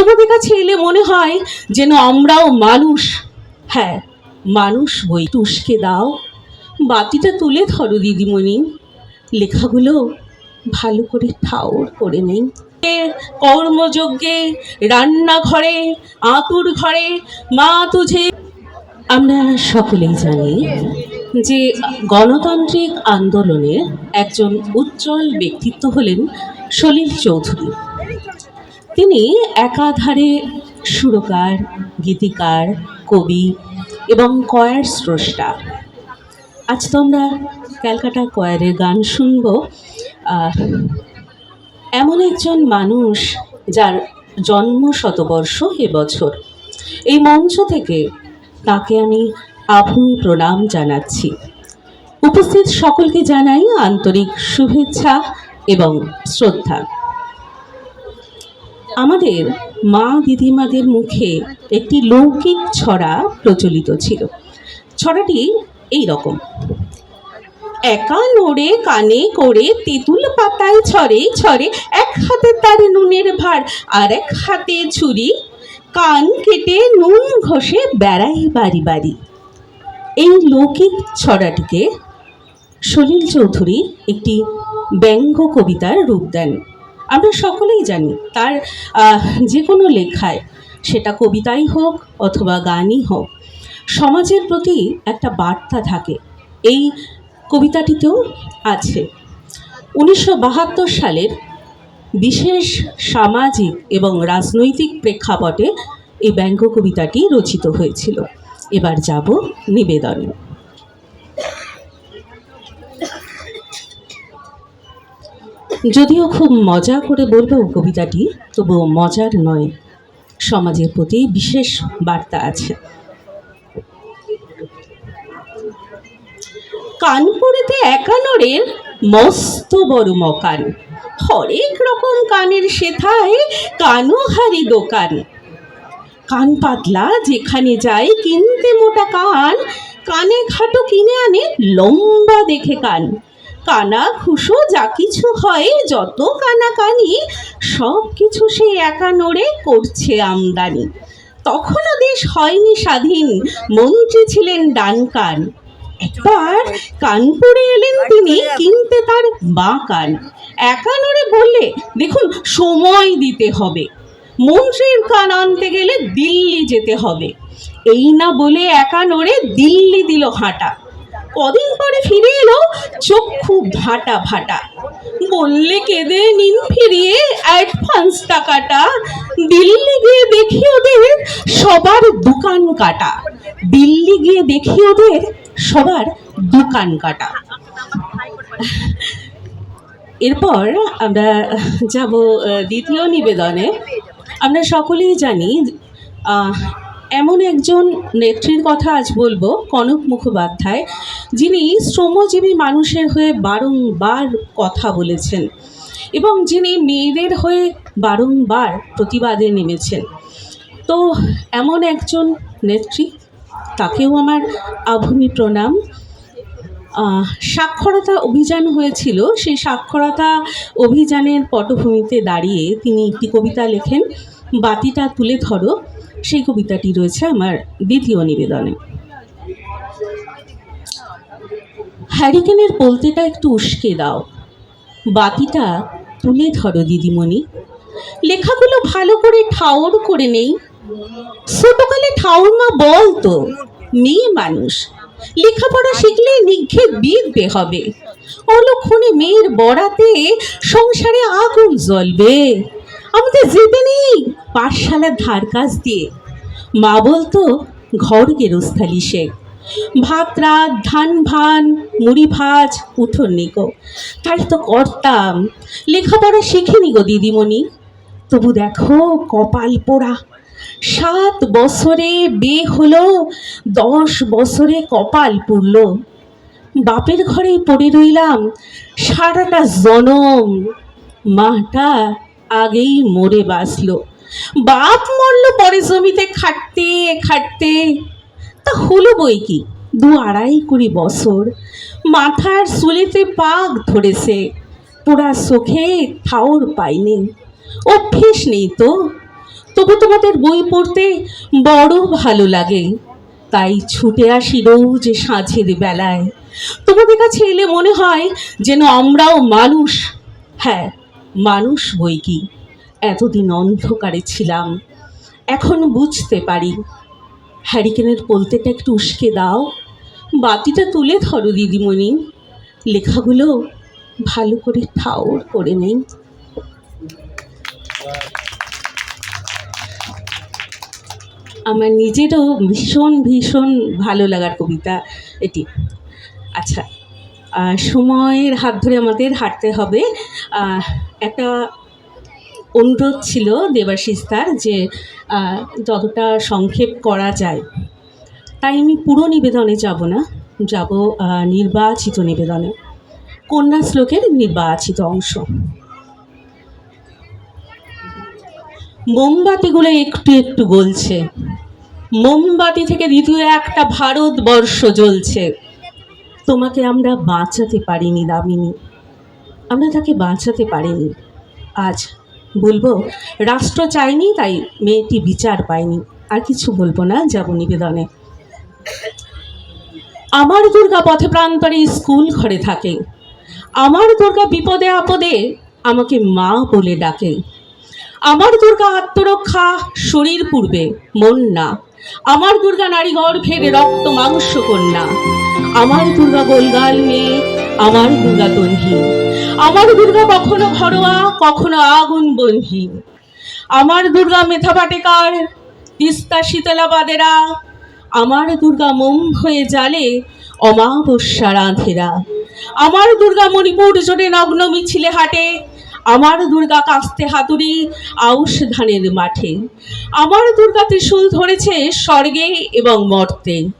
তোমাদের কাছে এলে মনে হয় যেন আমরাও মানুষ। হ্যাঁ মানুষ বই তুষকে দাও। বাতিটা তুলে ধরো দিদিমণি। লেখাগুলো ভালো করে ঠাউর করে নেই কর্মযজ্ঞে, রান্নাঘরে, আতুর ঘরে, মা তুঝে। আমরা সকলেই জানি যে গণতান্ত্রিক আন্দোলনের একজন উজ্জ্বল ব্যক্তিত্ব হলেন সলিল চৌধুরী। তিনি একাধারে সুরকার, গীতিকার, কবি এবং কয়ার স্রষ্টা। আজ তো আমরা ক্যালকাটা কয়ারের গান শুনব। এমন একজন মানুষ যার জন্ম শতবর্ষ এবছর এই মঞ্চ থেকে তাকে আমি আভূমি প্রণাম জানাচ্ছি। উপস্থিত সকলকে জানাই আন্তরিক শুভেচ্ছা এবং শ্রদ্ধা। আমাদের মা দিদিমাদের মুখে একটি লৌকিক ছড়া প্রচলিত ছিল। ছড়াটি এই রকম। একা নড়ে, কানে করে তেঁতুল পাতায় ছড়ে ছড়ে এক হাতে তার নুনের ভার আর এক হাতে ছুরি। কান কেটে নুন ঘষে বেড়াই বাড়ি বাড়ি। এই লৌকিক ছড়াটিকে সলিল চৌধুরী একটি ব্যঙ্গ কবিতার রূপ দেন। আমরা সকলেই জানি তার যে কোনো লেখায় সেটা কবিতাই হোক অথবা গানই হোক, সমাজের প্রতি একটা বার্তা থাকে। এই কবিতাটিতেও আছে। উনিশশো বাহাত্তর সালের বিশেষ সামাজিক এবং রাজনৈতিক প্রেক্ষাপটে এই ব্যঙ্গ কবিতাটি রচিত হয়েছিল। এবার যাব নিবেদনে। যদিও খুব মজা করে বলব কবিতাটি, তবুও মজার নয়। সমাজের প্রতি বিশেষ বার্তা আছে। কানপুরেতে একানোরের মস্ত বড় মকান হরেক রকম কানের সেথায় কানোহারি দোকান। কান পাতলা যেখানে যায় কিনতে মোটা কান, কানে খাটো কিনে আনে লম্বা দেখে কান। কানা খুশো যা কিছু হয়, যত কানা কানি সব কিছু সে একা নড়ে করছে আমদানি। তখনও দেশ হয়নি স্বাধীন, মন্ত্রী ছিলেন ডানকান। একবার কানপুরে এলেন তিনি, কিনতে তার বা কান একা নড়ে বললে, দেখুন, সময় দিতে হবে। মন্ত্রীর কান আনতে গেলে দিল্লি যেতে হবে। এই না বলে একা নড়ে দিল্লি দিল হাঁটা। কদিন পরে ফিরে এলো চক্ষু ভাটা ভাটা। বললে কেঁদে নিন ফিরিয়ে অ্যাডভান্স টাকাটা। দিল্লি গিয়ে দেখি ওদের সবার দোকান কাটা। দিল্লি গিয়ে দেখি ওদের সবার দোকান কাটা। এরপর আমরা যাব দ্বিতীয় নিবেদনে। আমরা সকলেই জানি এমন একজন নেত্রীর কথা আজ বলব, কনক মুখোপাধ্যায়, যিনি শ্রমজীবী মানুষের হয়ে বারংবার কথা বলেছেন এবং যিনি মেয়েদের হয়ে বারংবার প্রতিবাদে নেমেছেন। তো এমন একজন নেত্রী, তাকেও আমার আভূমি প্রণাম। সাক্ষরতা অভিযান হয়েছিল, সেই সাক্ষরতা অভিযানের পটভূমিতে দাঁড়িয়ে তিনি একটি কবিতা লেখেন, বাতিটা তুলে ধরো। সেই কবিতাটি রয়েছে আমার দ্বিতীয় নিবেদনে। হ্যারিকেনের পোলতেটা একটু উস্কে দাও। বাতিটা তুলে ধরো দিদিমণি। লেখাগুলো ভালো করে ঠাউর করে নেই। ছোটকালে ঠাউর মা বলতো মেয়ে মানুষ। লেখাপড়া শিখলে নিঘে বিদবে হবে। অলক্ষণে মেয়ের বড়াতে সংসারে আগুন জ্বলবে। আমাদের যেতে নেই। পাঠশালার ধার কাজ দিয়ে। মা বলতো, ঘর গেরস্থালি শেখ ভাত, রাত, ধান, ভান, মুড়ি, ভাজ, উঠোন নিকো তাই তো করতাম। লেখাপড়া শিখিনি গো দিদিমণি। তবু দেখো, কপাল পোড়া। সাত বছরে বিয়ে হলো, দশ বছরে কপাল পুড়ল। বাপের ঘরে পড়ে রইলাম সারাটা জনম। মাটা আগেই মরে বাঁচল। বাপ মরল পরে জমিতে খাটতে খাটতে। তা হলো বই কি? দু আড়াই কুড়ি বছর মাথার চুলেতে পাক ধরেছে। পোড়া চোখে ঠাউর পাইনি। অভ্যেস নেই তো। তবু তোমাদের বই পড়তে বড় ভালো লাগে। তাই ছুটে আসি রোজ সাঁঝের বেলায়। তোমাদের কাছে এলে মনে হয় যেন আমরাও মানুষ। হ্যাঁ মানুষ বই কি? এতদিন অন্ধকারে ছিলাম। এখন বুঝতে পারি। হ্যারিকেনের পোলতেটা একটু উস্কে দাও। বাতিটা তুলে ধরো, দিদিমণি। লেখাগুলো ভালো করে ঠাউর করে নেই। আমার নিজেরও ভীষণ ভীষণ ভালো লাগার কবিতা এটি। আচ্ছা সময়ের হাত ধরে আমাদের হাঁটতে হবে। একটা অনুরোধ ছিল দেবাশিস তার যে যতটা সংক্ষেপ করা যায়। তাই আমি পুরো নিবেদনে যাব না, যাব নির্বাচিত নিবেদনে। কন্যা শ্লোকের নির্বাচিত অংশ। মোমবাতিগুলো একটু একটু গলছে। মোমবাতি থেকে দ্বিতীয় একটা ভারতবর্ষ জ্বলছে। তোমাকে আমরা বাঁচাতে পারিনি দামিনী। আমরা তাকে বাঁচাতে পারিনি। আজ বলব, রাষ্ট্র চাইনি তাই মেয়েটি বিচার পায়নি। আর কিছু বলব না, যাব নিবেদনে। আমার দুর্গা পথে প্রান্তরে স্কুল ঘরে থাকে। আমার দুর্গা বিপদে আপদে আমাকে মা বলে ডাকে। আমার দুর্গা আত্মরক্ষা শরীর পূর্বে, মন না। আমার দুর্গা নারী গর্ভের রক্ত মাংস কন্যা। আমার দুর্গা গোলগাল মেয়ে আমার দুর্গা তনহীন। আমার দুর্গা কখনো ঘরোয়া, কখনো আগুন বনহীন। আমার দুর্গা মেথা পাটেকার, তিস্তা শীতলাবাদেরা আমার দুর্গা মোম হয়ে জালে অমাবস্যা রাধেরা। আমার দুর্গা মণিপুর জোরে নগ্ন মিছিলে হাটে। আমার দুর্গা কাস্তে হাতুড়ি আউশ ধানের মাঠে। আমার দুর্গা ত্রিশূল ধরেছে স্বর্গে এবং মর্তে।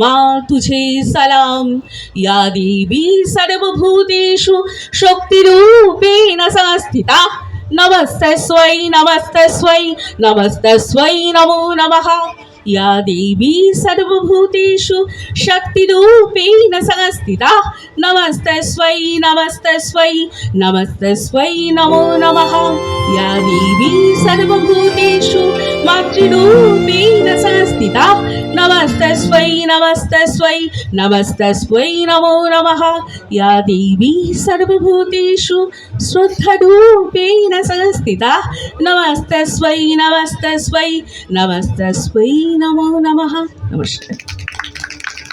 মা তুঝে সালাম। ইয়া দেবী সর্বভূতেষু শক্তিরূপেণ সংস্থিতা নমস্তস্বৈ নমস্তস্বৈ নমস্তস্বৈ নমো নমঃ। या देवी सर्वभूतेषु शक्तिरूपेण संस्थिता नमस्तस्मै नमस्तस्मै नमस्तस्मै नमो नमः या देवी सर्वभूतेषु मातृरूपेण संस्थिता नमस्तस्मै नमस्तस्मै नमस्तस्मै नमो नमः या देवी सर्वभूतेषु श्रद्धारूपेण संस्थिता नमस्तस्मै नमस्तस्मै नमस्तस्मै नमो नमः नमस्कार